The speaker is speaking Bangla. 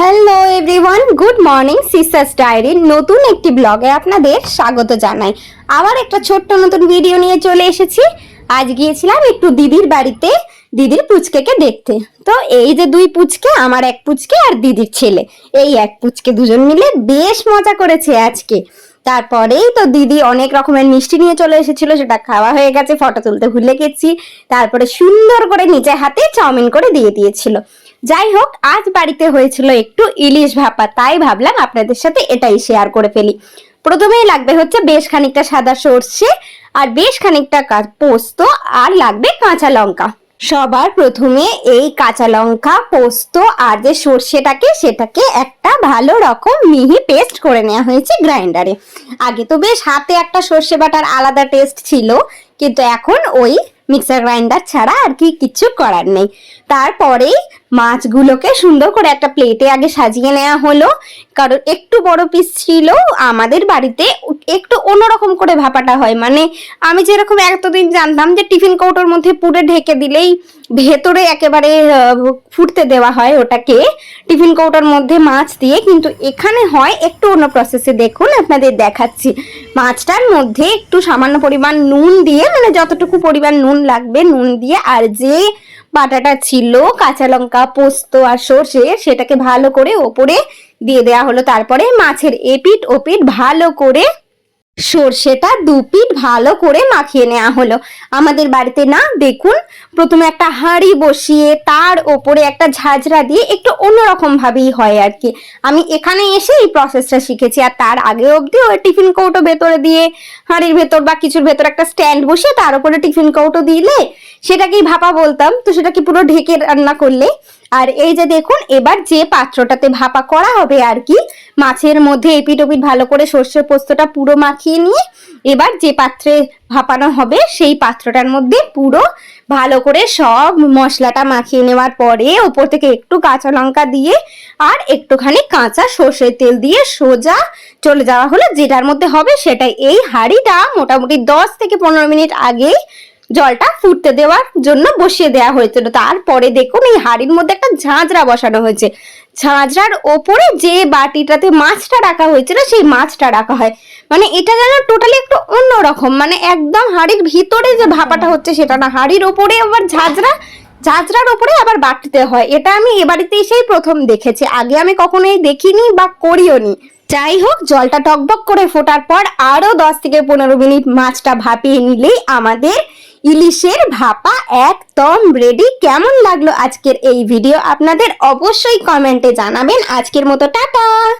Hello everyone good morning sisters ডায়েরির নতুন একটি ব্লগে আপনাদের স্বাগত জানাই। আবার একটা ছোট্ট নতুন ভিডিও নিয়ে চলে এসেছি। আজ গিয়েছিলাম একটু দিদির বাড়িতে, দিদির পুচকেকে দেখতে। তো এই যে দুই পুচকে, আমার এক পুচকে আর দিদির ছেলে। এই এক পুচকে দুজন মিলে বেশ মজা করেছে আজকে। তারপরেই তো দিদি অনেক রকমের মিষ্টি নিয়ে চলে এসেছিল, সেটা খাওয়া হয়ে গেছে, ফটো তুলতে ভুলে গেছি। তারপরে সুন্দর করে নিজে হাতে চাউমিন করে দিয়ে দিয়েছিল। যাই হোক, আজ বাড়িতে হয়েছিল একটু ইলিশ ভাপা, তাই ভাবলাম আপনাদের সাথে এটাই শেয়ার করে ফেলি। প্রথমেই লাগবে হচ্ছে বেশ খানিকটা সাদা সর্ষে, আর বেশ খানিকটা পোস্ত, আর লাগবে কাঁচা লঙ্কা। সবার প্রথমে এই কাঁচা লঙ্কা, পোস্ত আর যে সর্ষেটাকে, সেটাকে একটা ভালো রকম মিহি পেস্ট করে নেওয়া হয়েছে গ্রাইন্ডারে আগে তো বেশ হাতে একটা সর্ষে বাটার আলাদা টেস্ট ছিল, কিন্তু এখন ওই মিক্সার গ্রাইন্ডার ছাড়া আর কি কিচ্ছু করার নেই। তারপরেই মাছগুলোকে সুন্দর করে একটা প্লেটে আগে সাজিয়ে নেওয়া হলো, কারণ একটু বড় পিস ছিল, আমাদের বাড়িতে একটু অন্যরকম করে ভাপাটা হয়। মানে আমি যেরকম এতদিন জানতাম যে টিফিন কৌটোর মধ্যে পুরে ঢেকে দিলেই ভেতরে একেবারে ফুটতে দেওয়া হয় ওটাকে। টিফিন কৌটোর মধ্যে মাছ দিয়ে কিন্তু এখানে হয় একটু অন্য প্রসেসে দেখুন, আপনাদের দেখাচ্ছি। মাছটার মধ্যে একটু সামান্য পরিমাণ নুন দিয়ে মানে যতটুকু পরিমাণ নুন লাগবে নুন দিয়ে আর যে বাটাটা ছিল, কাঁচা লঙ্কা, পোস্ত আর সর্ষে, সেটাকে ভালো করে ওপরে দিয়ে দেওয়া হলো। তারপরে মাছের এপিট ওপিট ভালো করে সর্ষেটা দু পিঠ ভালো করে মাখিয়ে নেওয়া হলো। আমাদের বাড়িতে না, দেখুন, প্রথমে একটা হাঁড়ি বসিয়ে তার ওপরে একটা ঝাঁঝরা দিয়ে একটু অন্যরকমভাবেই হয় আর কি। আমি এখানে এসে এই প্রসেসটা শিখেছি আর তার আগে অবধি ওই টিফিন কৌটো ভেতরে দিয়ে, হাঁড়ির ভেতর বা কিছুর ভেতর একটা স্ট্যান্ড বসিয়ে তার উপরে টিফিন কৌটো দিলে সেটাকেই ভাপা বলতাম। তো সেটাকে পুরো ঢেকে রান্না করলে। আর এই যে দেখুন, এবার যে পাত্রটাতে ভাপা করা হবে আর কি, মাছের মধ্যে এপিট ওপিট ভালো করে সর্ষের পোস্তটা পুরো মাখিয়ে নিয়ে, এবার যে পাত্রে ভাপানো হবে, সেই পাত্রটার মধ্যে পুরো ভালো করে সব মশলাটা মাখিয়ে নেওয়ার পরে, ওপর থেকে একটু কাঁচা লঙ্কা দিয়ে, আর একটুখানি কাঁচা সর্ষের তেল দিয়ে সোজা চলে যাওয়া হলো। যেটার মধ্যে হবে সেটাই। এই হাঁড়িটা মোটামুটি দশ থেকে পনেরো মিনিট আগেই জলটা ফুটতে দেওয়ার জন্য বসিয়ে দেওয়া হয়েছিল। তারপরে দেখুন, এই হাঁড়ির মধ্যে একটা ঝাঁঝরা বসানো হয়েছে। ঝাঁঝরার ওপরে যে বাটিটাতে মাছটা রাখা হয়েছিল, সেই মাছটা রাখা হয়। মানে এটা যেন টোটালি একটু অন্যরকম মানে একদম হাঁড়ির ভিতরে যে ভাপাটা হচ্ছে সেটা না। হাঁড়ির ওপরে আবার ঝাঁঝরা, ঝাঁঝরার ওপরে আবার বাটতে হয়। এটা আমি এ বাড়িতে এসেই প্রথম দেখেছি। আগে আমি কখনোই দেখিনি বা করিও নি। যাই হোক, জলটা টকবক করে ফোটার পর আরও দশ থেকে পনেরো মিনিট মাছটা ভাপিয়ে নিলেই আমাদের ইলিশের ভাপা একদম রেডি কেমন লাগল আজকের এই ভিডিও আপনাদের অবশ্যই কমেন্টে জানাবেন। আজকের মতো টাটা!